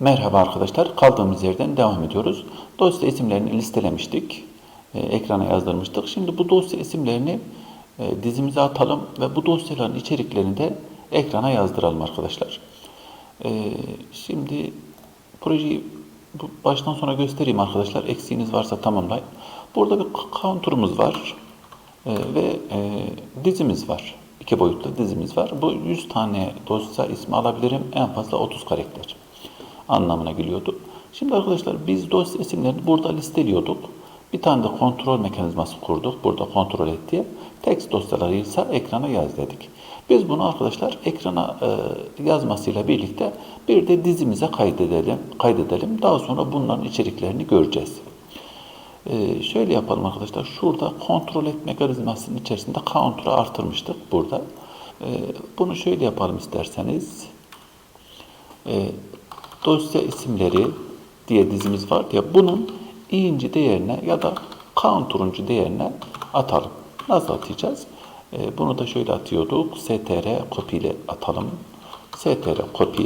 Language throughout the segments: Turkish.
Merhaba arkadaşlar. Kaldığımız yerden devam ediyoruz. Dosya isimlerini listelemiştik. E, ekrana yazdırmıştık. Şimdi bu dosya isimlerini e, dizimize atalım ve bu dosyaların içeriklerini de ekrana yazdıralım arkadaşlar. E, şimdi projeyi baştan sona göstereyim arkadaşlar. Eksiğiniz varsa tamamlayın. Burada bir counter'ımız var. Ve dizimiz var. İki boyutlu dizimiz var. Bu 100 tane dosya ismi alabilirim. En fazla 30 karakter anlamına geliyordu. Şimdi arkadaşlar biz dosya isimlerini burada listeliyorduk. Bir tane de kontrol mekanizması kurduk. Burada kontrol et diye. Text dosyaları ise ekrana yaz dedik. Biz bunu arkadaşlar ekrana e, yazmasıyla birlikte bir de dizimize kaydedelim. kaydedelim. Daha sonra bunların içeriklerini göreceğiz. Ee, şöyle yapalım arkadaşlar. Şurada kontrol et mekanizmasının içerisinde counter'ı artırmıştık burada. Ee, bunu şöyle yapalım isterseniz. Ee, dosya isimleri diye dizimiz var ya bunun i'inci değerine ya da counter'uncu değerine atalım. Nasıl atacağız? Ee, bunu da şöyle atıyorduk. str copy ile atalım. str copy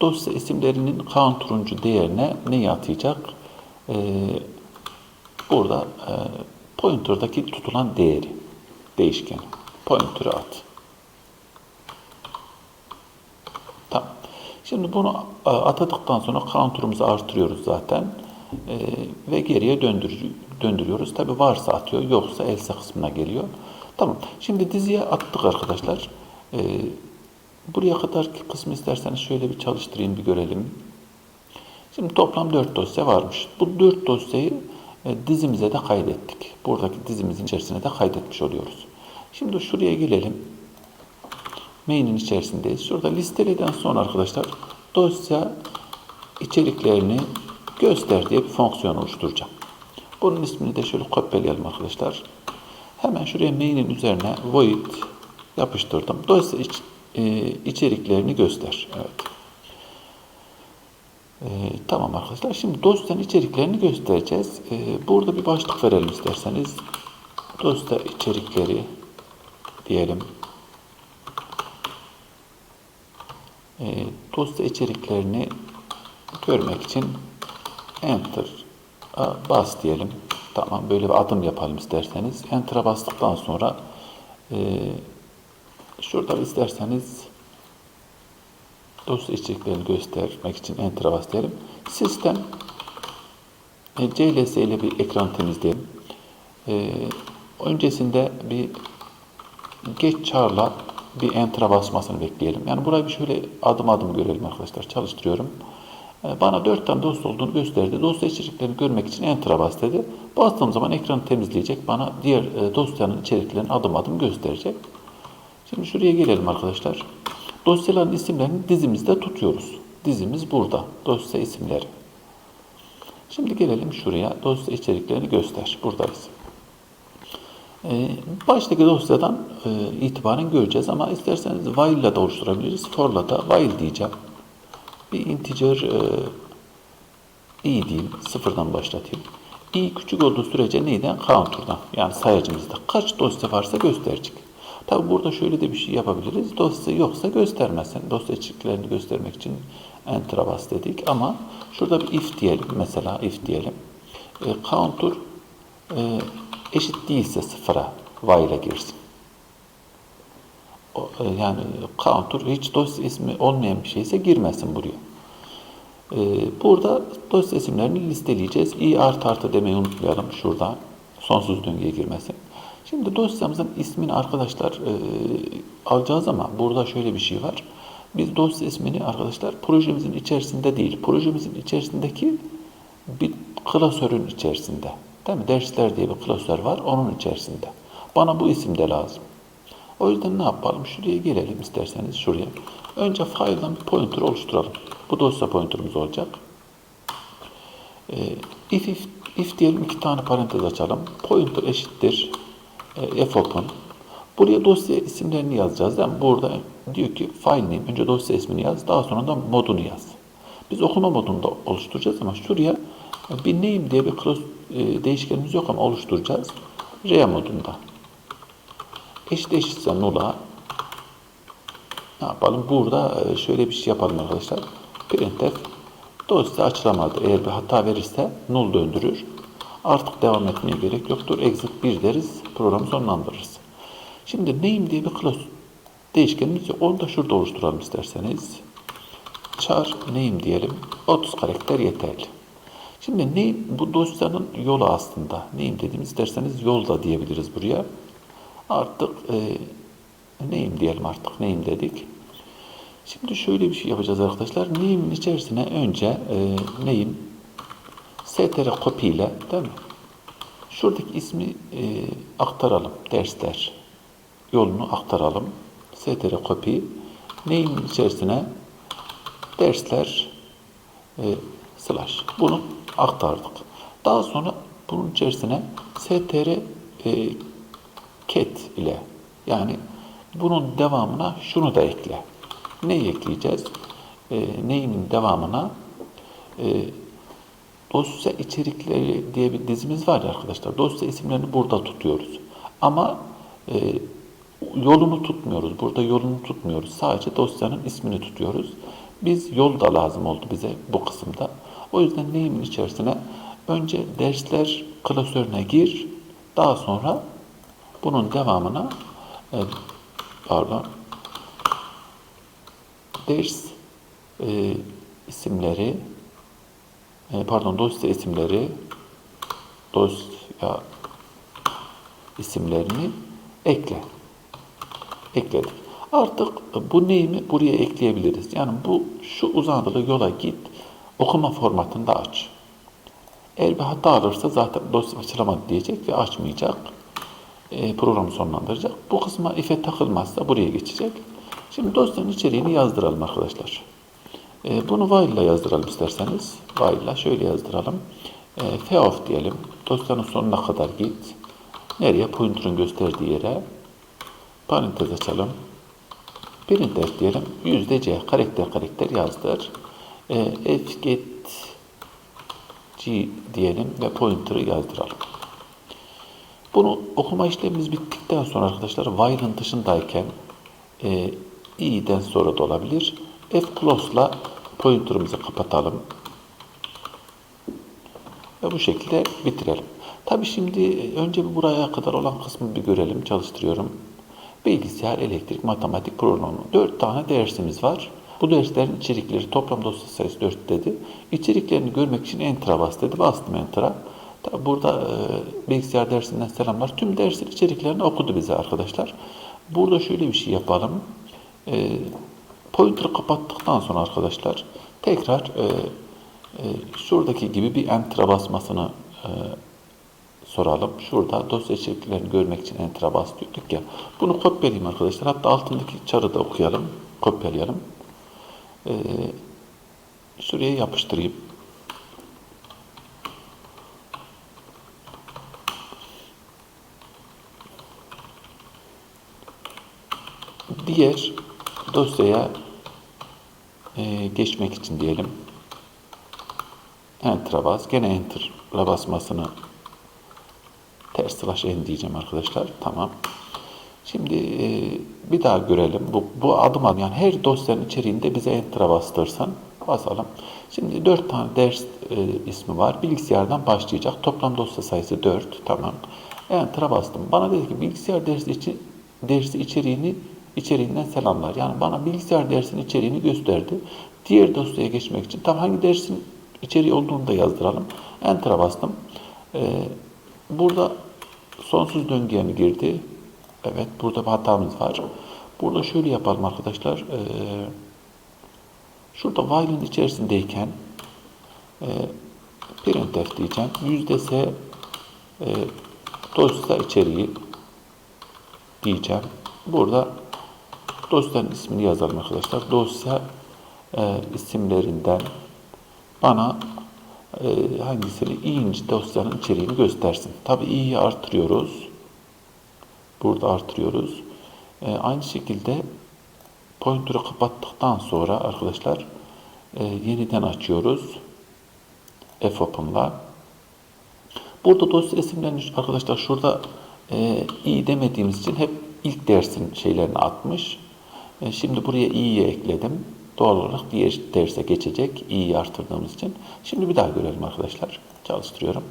dosya isimlerinin counter'uncu değerine neyi atayacak? Ee, burada e, pointer'daki tutulan değeri değişken. Pointer'ı at. Tamam. Şimdi bunu e, atadıktan sonra counter'ımızı artırıyoruz zaten. E, ve geriye döndür, döndürüyoruz. Tabi varsa atıyor, yoksa else kısmına geliyor. Tamam. Şimdi diziye attık arkadaşlar. E, buraya kadarki kısmı isterseniz şöyle bir çalıştırayım, bir görelim. Şimdi toplam 4 dosya varmış. Bu 4 dosyayı e, dizimize de kaydettik. Buradaki dizimizin içerisine de kaydetmiş oluyoruz. Şimdi şuraya gelelim main'in içerisindeyiz. Şurada listeleden sonra arkadaşlar dosya içeriklerini göster diye bir fonksiyon oluşturacağım. Bunun ismini de şöyle kopyalayalım arkadaşlar. Hemen şuraya main'in üzerine void yapıştırdım. Dosya iç, e, içeriklerini göster. Evet. E, tamam arkadaşlar. Şimdi dosyanın içeriklerini göstereceğiz. E, burada bir başlık verelim isterseniz. Dosya içerikleri diyelim. E, dosya içeriklerini görmek için Enter bas diyelim. Tamam böyle bir adım yapalım isterseniz. Enter'a bastıktan sonra e, şurada isterseniz dosya içeriklerini göstermek için Enter'a bas diyelim. Sistem e, CLS ile bir ekran temizleyelim. E, öncesinde bir geç çağrıla bir enter'a basmasını bekleyelim. Yani burayı bir şöyle adım adım görelim arkadaşlar. Çalıştırıyorum. Ee, bana 4 tane dosya olduğunu gösterdi. Dosya içeriklerini görmek için enter'a bas dedi. Bastığım zaman ekranı temizleyecek. Bana diğer e, dosyanın içeriklerini adım adım gösterecek. Şimdi şuraya gelelim arkadaşlar. Dosyaların isimlerini dizimizde tutuyoruz. Dizimiz burada. Dosya isimleri. Şimdi gelelim şuraya. Dosya içeriklerini göster. Buradayız. Ee, baştaki dosyadan e, itibaren göreceğiz ama isterseniz while ile de oluşturabiliriz. For'la da while diyeceğim. Bir integer e, i diyeyim. Sıfırdan başlatayım. i küçük olduğu sürece neyden? Counter'dan. Yani sayacımızda. Kaç dosya varsa gösterecek. Tabi burada şöyle de bir şey yapabiliriz. Dosya yoksa göstermesin. Dosya içeriklerini göstermek için enter'a bas dedik. Ama şurada bir if diyelim. Mesela if diyelim. E, counter e, eşit değilse sıfıra while'e girsin. E, yani counter hiç dosya ismi olmayan bir şeyse girmesin buraya. Ee, burada dosya isimlerini listeleyeceğiz. i artı artı demeyi unutmayalım şurada. Sonsuz döngüye girmesin. Şimdi dosyamızın ismini arkadaşlar e, alacağız ama burada şöyle bir şey var. Biz dosya ismini arkadaşlar projemizin içerisinde değil, projemizin içerisindeki bir klasörün içerisinde Değil mi? Dersler diye bir klasör var. Onun içerisinde. Bana bu isim de lazım. O yüzden ne yapalım? Şuraya gelelim isterseniz şuraya. Önce file'dan bir pointer oluşturalım. Bu dosya pointerımız olacak. Ee, if, if, if diyelim iki tane parantez açalım. Pointer eşittir e, fopen. Buraya dosya isimlerini yazacağız. Yani burada diyor ki file name. Önce dosya ismini yaz. Daha sonra da modunu yaz. Biz okuma modunda oluşturacağız ama şuraya bir name diye bir class, e, değişkenimiz yok ama oluşturacağız. R modunda. Eşit eşitse null'a Ne yapalım? Burada e, şöyle bir şey yapalım arkadaşlar. Printf dosya açılamadı. Eğer bir hata verirse null döndürür. Artık devam etmeye gerek yoktur. Exit 1 deriz. Programı sonlandırırız. Şimdi name diye bir class değişkenimiz yok. Onu da şurada oluşturalım isterseniz. Char name diyelim. 30 karakter yeterli. Şimdi name bu dosyanın yolu aslında. Name dediğimiz isterseniz yol da diyebiliriz buraya. Artık e, name diyelim artık. Name dedik. Şimdi şöyle bir şey yapacağız arkadaşlar. Name'in içerisine önce e, name str copy ile değil mi? Şuradaki ismi e, aktaralım. Dersler yolunu aktaralım. str copy name'in içerisine dersler e, slash bunu aktardık. Daha sonra bunun içerisine str e, cat ile yani bunun devamına şunu da ekle. Ne ekleyeceğiz? E, neyin devamına e, dosya içerikleri diye bir dizimiz var ya arkadaşlar. Dosya isimlerini burada tutuyoruz. Ama e, yolunu tutmuyoruz. Burada yolunu tutmuyoruz. Sadece dosyanın ismini tutuyoruz. Biz yol da lazım oldu bize bu kısımda. O yüzden neyimin içerisine önce dersler klasörüne gir. Daha sonra bunun devamına e, pardon ders e, isimleri e, pardon dosya isimleri dosya isimlerini ekle. Ekledik. Artık bu neyimi buraya ekleyebiliriz. Yani bu şu uzantılı yola git okuma formatında aç. Eğer bir hata alırsa zaten dosya açılamadı diyecek ve açmayacak. E, programı sonlandıracak. Bu kısma ife takılmazsa buraya geçecek. Şimdi dosyanın içeriğini yazdıralım arkadaşlar. E, bunu while ile yazdıralım isterseniz. While ile şöyle yazdıralım. E, feof diyelim. Dosyanın sonuna kadar git. Nereye? Pointer'ın gösterdiği yere. Parantez açalım. Printf diyelim. C. Karakter karakter yazdır. E, g diyelim ve pointer'ı yazdıralım. Bunu okuma işlemimiz bittikten sonra arkadaşlar while'ın dışındayken e, i'den sonra da olabilir. F close'la pointer'ımızı kapatalım. Ve bu şekilde bitirelim. Tabi şimdi önce bir buraya kadar olan kısmı bir görelim. Çalıştırıyorum. Bilgisayar, elektrik, matematik programı. Dört tane dersimiz var. Bu derslerin içerikleri toplam dosya sayısı 4 dedi. İçeriklerini görmek için Enter'a bas dedi. Bastım Enter'a. Tabi burada e, bilgisayar dersinden selamlar. Tüm dersin içeriklerini okudu bize arkadaşlar. Burada şöyle bir şey yapalım. E, pointer'ı kapattıktan sonra arkadaşlar tekrar e, e, şuradaki gibi bir Enter'a basmasını e, soralım. Şurada dosya içeriklerini görmek için Enter'a bas diyorduk ya. Bunu kopyalayayım arkadaşlar. Hatta altındaki çarı da okuyalım. Kopyalayalım. Ee, şuraya yapıştırayım. Diğer dosyaya e, geçmek için diyelim. Enter'a bas. Gene Enter'a basmasını ters slash n diyeceğim arkadaşlar. Tamam. Şimdi e, bir daha görelim. Bu, bu adım adım yani her dosyanın içeriğinde bize enter'a bastırsan basalım. Şimdi 4 tane ders e, ismi var. Bilgisayardan başlayacak. Toplam dosya sayısı 4. Tamam. Enter'a bastım. Bana dedi ki bilgisayar dersi için dersi içeriğini içeriğinden selamlar. Yani bana bilgisayar dersinin içeriğini gösterdi. Diğer dosyaya geçmek için tam hangi dersin içeriği olduğunu da yazdıralım. Enter'a bastım. Ee, burada sonsuz döngüye mi girdi? Evet, burada bir hatamız var. Burada şöyle yapalım arkadaşlar. Ee, şurada while'ın içerisindeyken e, printf diyeceğim. Yüzde s e, dosya içeriği diyeceğim. Burada dosyanın ismini yazalım arkadaşlar. Dosya e, isimlerinden bana e, hangisini i'inci dosyanın içeriğini göstersin. Tabi i'yi artırıyoruz. Burada artırıyoruz. E, aynı şekilde pointer'ı kapattıktan sonra arkadaşlar e, yeniden açıyoruz. fopen'la. Burada dosya isimlerini arkadaşlar şurada e, i demediğimiz için hep ilk dersin şeylerini atmış. E, Şimdi buraya i'yi ekledim. Doğal olarak diğer derse geçecek i'yi artırdığımız için. Şimdi bir daha görelim arkadaşlar. Çalıştırıyorum.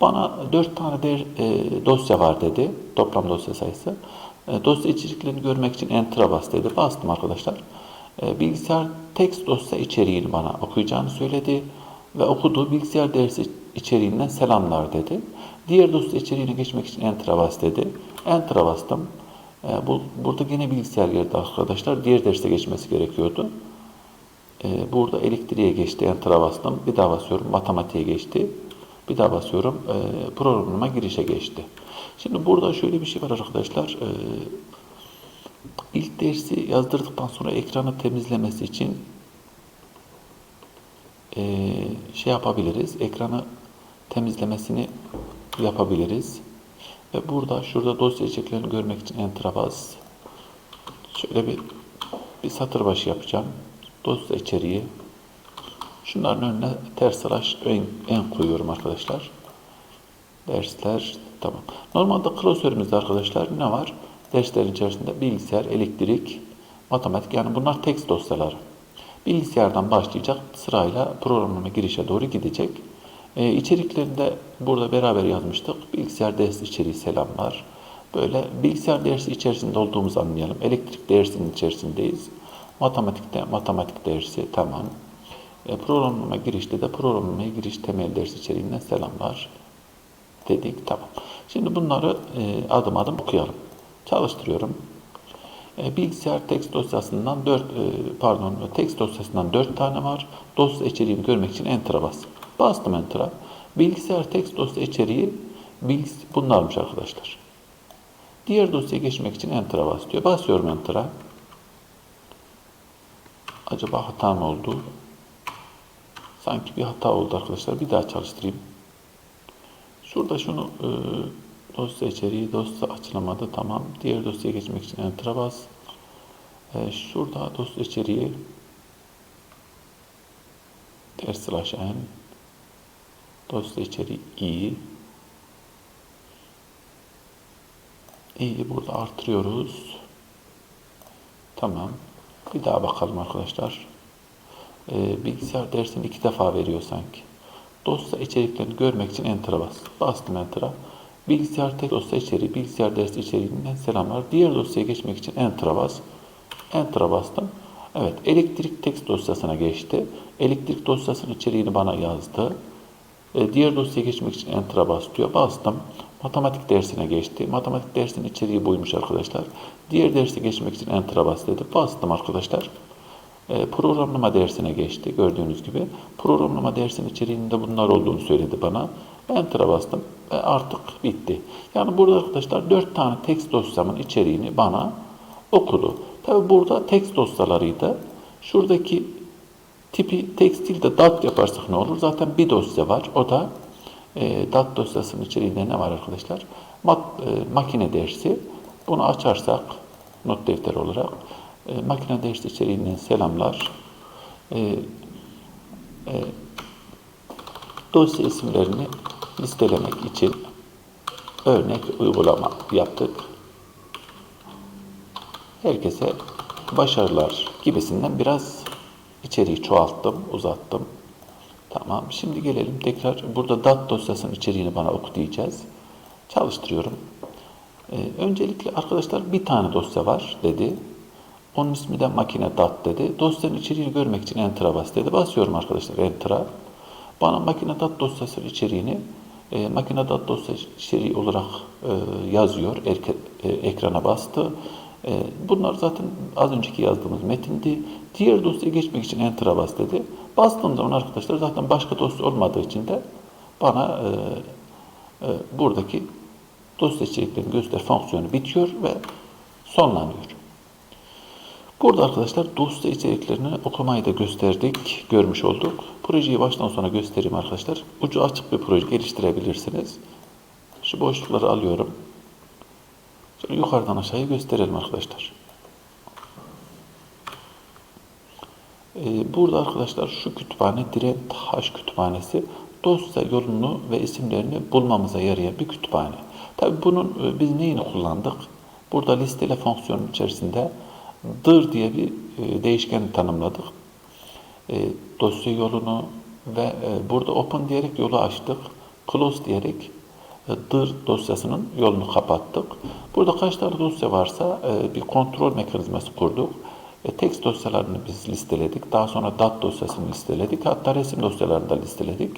Bana 4 tane der, e, dosya var dedi. Toplam dosya sayısı. E, dosya içeriklerini görmek için Enter'a bas dedi. Bastım arkadaşlar. E, bilgisayar text dosya içeriğini bana okuyacağını söyledi. Ve okuduğu bilgisayar dersi içeriğinden selamlar dedi. Diğer dosya içeriğine geçmek için Enter'a bas dedi. Enter'a bastım. Bu, burada yine bilgisayar girdi arkadaşlar. Diğer derse geçmesi gerekiyordu. E, burada elektriğe geçti. Enter'a bastım. Bir daha basıyorum. Matematiğe geçti. Bir daha basıyorum. E, programıma girişe geçti. Şimdi burada şöyle bir şey var arkadaşlar. E, ilk dersi yazdırdıktan sonra ekranı temizlemesi için şey yapabiliriz. Ekranı temizlemesini yapabiliriz. Ve burada şurada dosya içeriklerini görmek için Enter'a bas. Şöyle bir bir satır başı yapacağım. Dosya içeriği. Şunların önüne ters slash en, en koyuyorum arkadaşlar. Dersler tamam. Normalde klasörümüzde arkadaşlar ne var? Derslerin içerisinde bilgisayar, elektrik, matematik yani bunlar text dosyaları. Bilgisayardan başlayacak sırayla programlama girişe doğru gidecek. Ee, içeriklerinde burada beraber yazmıştık. Bilgisayar dersi içeriği selamlar. Böyle bilgisayar dersi içerisinde olduğumuzu anlayalım. Elektrik dersinin içerisindeyiz. Matematikte matematik dersi tamam. E, programlama girişte de programlamaya giriş temel ders içeriğinden selamlar dedik. Tamam. Şimdi bunları e, adım adım okuyalım. Çalıştırıyorum. E, bilgisayar text dosyasından 4 e, pardon text dosyasından 4 tane var. Dosya içeriğini görmek için enter'a bas. Bastım enter'a. Bilgisayar text dosya içeriği bilgis bunlarmış arkadaşlar. Diğer dosyaya geçmek için enter'a bas diyor. Basıyorum enter'a. Acaba hata mı oldu? Sanki bir hata oldu arkadaşlar. Bir daha çalıştırayım. Şurada şunu e, dosya içeriği dosya açılamadı. Tamam. Diğer dosyaya geçmek için enter'a bas. E, şurada dosya içeriği ders slash n dosya içeriği i i'yi burada artırıyoruz. Tamam. Bir daha bakalım arkadaşlar. Ee, bilgisayar dersini iki defa veriyor sanki. Dosya içeriklerini görmek için Enter'a bas. Bastım Enter'a. Bilgisayar tek dosya içeriği, bilgisayar dersi içeriğinden selamlar. Diğer dosyaya geçmek için Enter'a bas. Enter'a bastım. Evet, elektrik text dosyasına geçti. Elektrik dosyasının içeriğini bana yazdı. Ee, diğer dosyaya geçmek için Enter'a bas diyor. Bastım. Matematik dersine geçti. Matematik dersinin içeriği buymuş arkadaşlar. Diğer derse geçmek için Enter'a bas dedi. Bastım arkadaşlar. E, programlama dersine geçti gördüğünüz gibi. Programlama dersinin içeriğinde bunlar olduğunu söyledi bana. Enter'a bastım ve artık bitti. Yani burada arkadaşlar 4 tane text dosyamın içeriğini bana okudu. Tabi burada text dosyalarıydı. Şuradaki tipi tekstilde dat yaparsak ne olur? Zaten bir dosya var. O da e, dat dosyasının içeriğinde ne var arkadaşlar? Mat, e, makine dersi. Bunu açarsak not defteri olarak e, makine dersi içeriğinden selamlar. E, e, dosya isimlerini listelemek için örnek uygulama yaptık. Herkese başarılar gibisinden biraz içeriği çoğalttım, uzattım. Tamam. Şimdi gelelim tekrar burada dat dosyasının içeriğini bana oku diyeceğiz. Çalıştırıyorum. Ee, öncelikle arkadaşlar bir tane dosya var dedi. Onun ismi de makine dat dedi. Dosyanın içeriğini görmek için enter'a bas dedi. Basıyorum arkadaşlar enter'a. Bana makine dat dosyasının içeriğini e, makine dat dosya içeriği olarak e, yazıyor. Erke, e, ekrana bastı. E, bunlar zaten az önceki yazdığımız metindi. Diğer dosyaya geçmek için enter'a bas dedi. Bastığım zaman arkadaşlar zaten başka dosya olmadığı için de bana e, e, buradaki dosya içeriklerini göster fonksiyonu bitiyor ve sonlanıyor. Burada arkadaşlar dosya içeriklerini okumayı da gösterdik, görmüş olduk. Projeyi baştan sona göstereyim arkadaşlar. Ucu açık bir proje geliştirebilirsiniz. Şu boşlukları alıyorum. Şöyle yukarıdan aşağıya gösterelim arkadaşlar. Ee, burada arkadaşlar şu kütüphane Dirent H kütüphanesi dosya yolunu ve isimlerini bulmamıza yarayan bir kütüphane. Tabi bunun e, biz neyini kullandık? Burada listele fonksiyonun içerisinde dir diye bir e, değişken tanımladık. E, dosya yolunu ve burada open diyerek yolu açtık. Close diyerek dir dosyasının yolunu kapattık. Burada kaç tane dosya varsa e, bir kontrol mekanizması kurduk. E, text dosyalarını biz listeledik. Daha sonra dat dosyasını listeledik. Hatta resim dosyalarını da listeledik.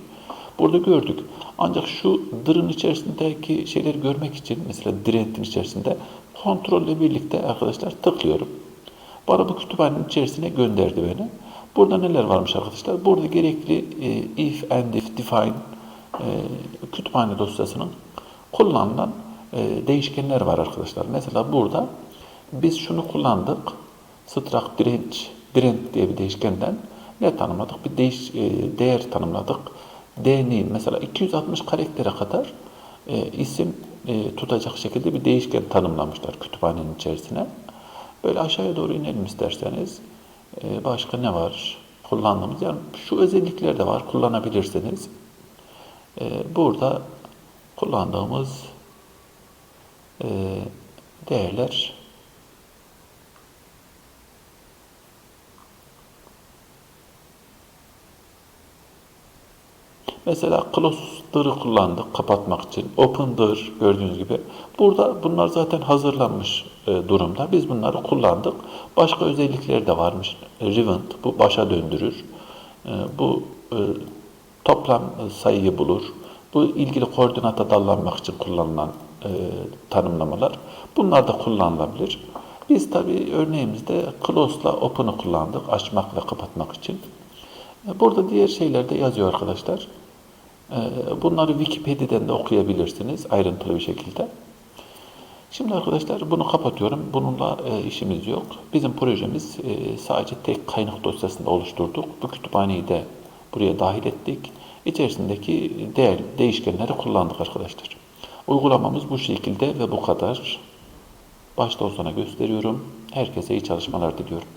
Burada gördük. Ancak şu dir'in içerisindeki şeyleri görmek için mesela direntin içerisinde kontrolle birlikte arkadaşlar tıklıyorum. Bana bu kütüphanenin içerisine gönderdi beni. Burada neler varmış arkadaşlar? Burada gerekli e, if, and if, define e, kütüphane dosyasının kullanılan e, değişkenler var arkadaşlar. Mesela burada biz şunu kullandık. Struct direnç, dirent diye bir değişkenden ne tanımladık? Bir değiş, e, değer tanımladık. D'nin mesela 260 karaktere kadar e, isim tutacak şekilde bir değişken tanımlamışlar kütüphanenin içerisine. Böyle aşağıya doğru inelim isterseniz. Başka ne var? Kullandığımız yani şu özellikler de var. Kullanabilirsiniz. E, burada kullandığımız e, değerler Mesela close'ları kullandık kapatmak için. Open'dır gördüğünüz gibi. Burada bunlar zaten hazırlanmış e, durumda. Biz bunları kullandık. Başka özellikleri de varmış. Revent bu başa döndürür. E, bu toplam sayıyı bulur. Bu ilgili koordinata dallanmak için kullanılan e, tanımlamalar. Bunlar da kullanılabilir. Biz tabii örneğimizde close'la open'ı kullandık açmak ve kapatmak için. E, Burada diğer şeyler de yazıyor arkadaşlar. E, Bunları Wikipedia'dan da okuyabilirsiniz ayrıntılı bir şekilde. Şimdi arkadaşlar bunu kapatıyorum. Bununla e, işimiz yok. Bizim projemiz e, sadece tek kaynak dosyasında oluşturduk. Bu kütüphaneyi de buraya dahil ettik. İçerisindeki değer değişkenleri kullandık arkadaşlar. Uygulamamız bu şekilde ve bu kadar. Başta sona gösteriyorum. Herkese iyi çalışmalar diliyorum.